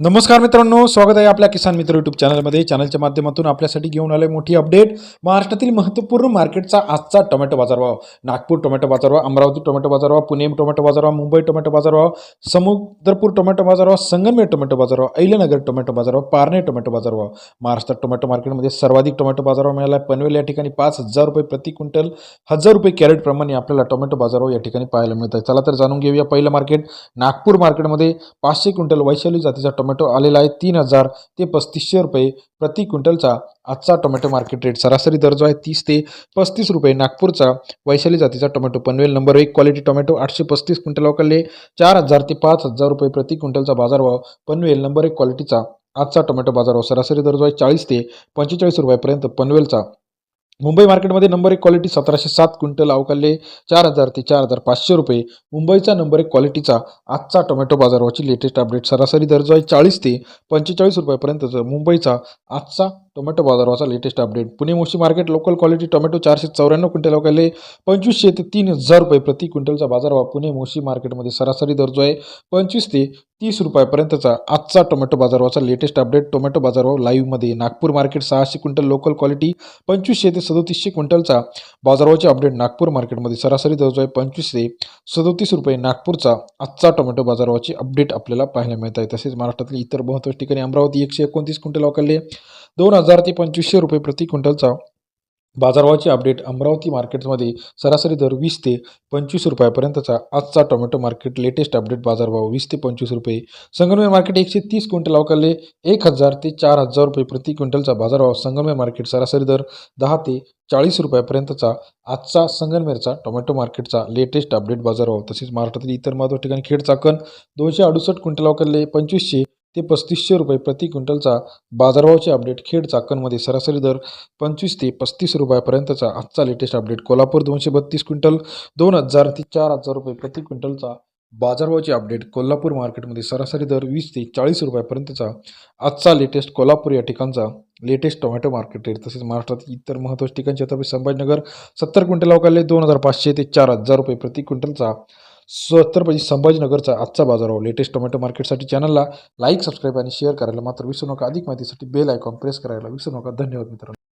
नमस्कार मित्रांनो स्वागत आहे आपल्या किसान मित्र यूट्यूब चॅनलमध्ये. चॅनलच्या माध्यमातून आपल्यासाठी घेऊन आले मोठी अपडेट. महाराष्ट्रातील महत्त्वपूर्ण मार्केटचा आजचा टोमॅटो बाजारभाव. नागपूर टोमॅटो बाजारभाव अमरावती टोमॅटो बाजारभाव पुणे टोमॅटो बाजारभाव मुंबई टोमॅटो बाजारभाव समुद्रपूर टोमॅटो बाजारभाव संगमेर टोमॅटो बाजारभाव अहिल्यानगर टोमॅटो बाजारभाव पारणे टोमॅटो बाजारभाव. महाराष्ट्रात टोमॅटो मार्केटमध्ये सर्वाधिक टोमॅटो बाजारभाव मिळाला आहे पनवेल या ठिकाणी पाच हजार रुपये प्रति क्विंटल हजार रुपये कॅरेटप्रमाणे आपल्याला टोमॅटो बाजारभाव या ठिकाणी पाहायला मिळत आहे चला तर जाणून घेऊया पहिलं मार्केट. नागपूर मार्केटमध्ये पाचशे क्विंटल वैशाली जातीचा टोमॅटो आलेला आहे तीन हजार ते पस्तीसशे रुपये. प्रति क्विंटलचा आजचा टोमॅटो मार्केट रेट सरासरी दर जो आहे तीस ते पस्तीस रुपये. नागपूरचा वैशाली जातीचा टोमॅटो पनवेल नंबर एक. क्वालिटी टोमॅटो आठशे पस्तीस क्विंटल अवकाले चार हजार ते पाच हजार रुपये प्रति क्विंटलचा बाजारभाव पनवेल नंबर एक. क्वालिटीचा आजचा टोमॅटो बाजारभाव सरासरी दर जो आहे चाळीस ते पंचेचाळीस रुपयापर्यंत पनवेलचा. मुंबई मार्केटमध्ये नंबर एक क्वालिटी सतराशे सात क्विंटल अवकाले चार हजार ते चार हजार पाचशे रुपये. मुंबईचा नंबर एक क्वालिटीचा आजचा टोमॅटो बाजारभावाची लेटेस्ट अपडेट सरासरी दर जो आहे चाळीस ते पंचेचाळीस रुपयापर्यंतचा मुंबईचा आजचा tomato बाजारभावाचा latest update Pune Moshi market local quality tomato चारशे चौऱ्याण्णव क्विंटल अवकाले पंचवीसशे ते तीन हजार रुपये प्रति क्विंटलचा बाजारभाव पुणे मोशी मार्केटमध्ये सरासरी दर जो आहे पंचवीस ते तीस रुपयापर्यंतचा आजचा टोमॅटो बाजारभावाचा लेटेस्ट अपडेट टोमॅटो बाजारभाव लाईव्हमध्ये नागपूर मार्केट सहाशे क्विंटल लोकल क्वालिटी पंचवीसशे ते सदोतीसशे क्विंटलचा बाजारभावाचे अपडेट नागपूर मार्केटमध्ये सरासरी दर आहे पंचवीस ते सदोतीस रुपये नागपूरचा आजचा टोमॅटो बाजारभावाची अपडेट आपल्याला पाहायला मिळत आहे तसेच महाराष्ट्रातील इतर महत्त्वाच्या ठिकाणी अमरावती एकशे एकोणतीस क्विंटल अवकाले दोन हजार ते पंचवीसशे रुपये प्रति क्विंटलचा बाजारभावाची अपडेट अमरावती मार्केटमध्ये सरासरी दर वीस ते पंचवीस रुपयापर्यंतचा आजचा टोमॅटो मार्केट लेटेस्ट अपडेट बाजारभाव वीस ते पंचवीस रुपये. संगमनेर मार्केट एकशे तीस क्विंटल अवकाले एक हजार ते चार हजार रुपये प्रति क्विंटलचा बाजारभाव. संगमनेर मार्केट सरासरी दर दहा ते चाळीस रुपयापर्यंतचा आजचा संगमनेरचा टोमॅटो मार्केटचा लेटेस्ट अपडेट बाजारभाव. तसेच महाराष्ट्रातील इतर महत्त्वाच्या ठिकाणी खेड चाकण दोनशे अडुसष्ट क्विंटल अवकाले पंचवीसशे ते पस्तीसशे रुपये प्रति क्विंटलचा बाजारभावाचे अपडेट. खेड चाकणमध्ये सरासरी दर पंचवीस ते पस्तीस रुपयापर्यंतचा आजचा लेटेस्ट अपडेट कोल्हापूर दोनशे बत्तीस क्विंटल दोन हजार ते चार हजार रुपये प्रति क्विंटलचा बाजारभावाचे अपडेट कोल्हापूर मार्केटमध्ये सरासरी दर वीस ते चाळीस रुपयापर्यंतचा आजचा लेटेस्ट कोल्हापूर या ठिकाणचा लेटेस्ट टोमॅटो मार्केट रेट तसेच महाराष्ट्रातील इतर महत्त्वाच्या ठिकाणचे तथापि संभाजीनगर सत्तर क्विंटल अवकाले दोन हजार पाचशे ते चार हजार रुपये प्रति क्विंटलचा छत्रपती म्हणजे संभाजीनगरचा आजचा बाजार हो लेटेस्ट टोमॅटो मार्केटसाठी चॅनलला लाईक सबस्क्राईब आणि शेअर करायला मात्र विसरू नका. अधिक माहितीसाठी बेल आयकॉन प्रेस करायला विसरू नका. धन्यवाद मित्रांनो.